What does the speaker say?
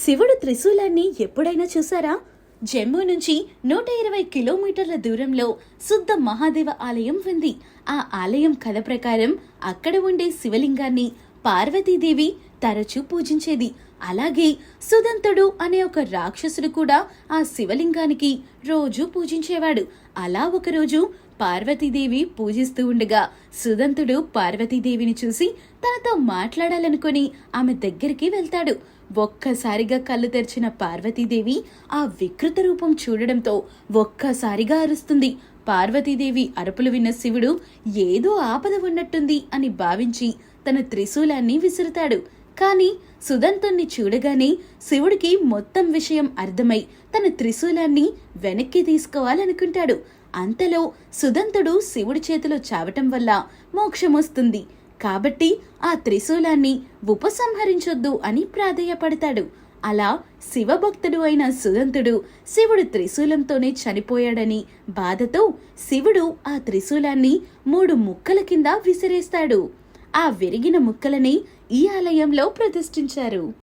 శివుడు త్రిశూలాన్ని ఎప్పుడైనా చూసారా? జమ్మూ నుంచి నూట ఇరవై కిలోమీటర్ల దూరంలో శుద్ధ మహాదేవ ఆలయం ఉంది. ఆ ఆలయం కథ ప్రకారం అక్కడ ఉండే శివలింగాన్ని పార్వతీదేవి తరచూ పూజించేది. అలాగే సుదంతుడు అనే ఒక రాక్షసుడు కూడా ఆ శివలింగానికి రోజూ పూజించేవాడు. అలా ఒకరోజు పార్వతీదేవి పూజిస్తూ ఉండగా సుదంతుడు పార్వతీదేవిని చూసి తనతో మాట్లాడాలనుకుని ఆమె దగ్గరికి వెళ్తాడు. ఒక్కసారిగా కళ్ళు తెరిచిన పార్వతీదేవి ఆ వికృత రూపం చూడడంతో ఒక్కసారిగా అరుస్తుంది. పార్వతీదేవి అరుపులు విన్న శివుడు ఏదో ఆపద ఉన్నట్టుంది అని భావించి తన త్రిశూలాన్ని విసురుతాడు. కానీ సుదంతుణ్ణి చూడగానే శివుడికి మొత్తం విషయం అర్థమై తన త్రిశూలాన్ని వెనక్కి తీసుకోవాలనుకుంటాడు. అంతలో సుదంతుడు శివుడి చేతిలో చావటం వల్ల మోక్షమొస్తుంది కాబట్టి ఆ త్రిశూలాన్ని ఉపసంహరించొద్దు అని ప్రాధేయపడతాడు. అలా శివభక్తుడు అయిన సుదంతుడు శివుడు త్రిశూలంతోనే చనిపోయాడని బాధతో శివుడు ఆ త్రిశూలాన్ని మూడు ముక్కల కింద విసిరేస్తాడు. ఆ విరిగిన ముక్కలని ఈ ఆలయంలో ప్రతిష్ఠించారు.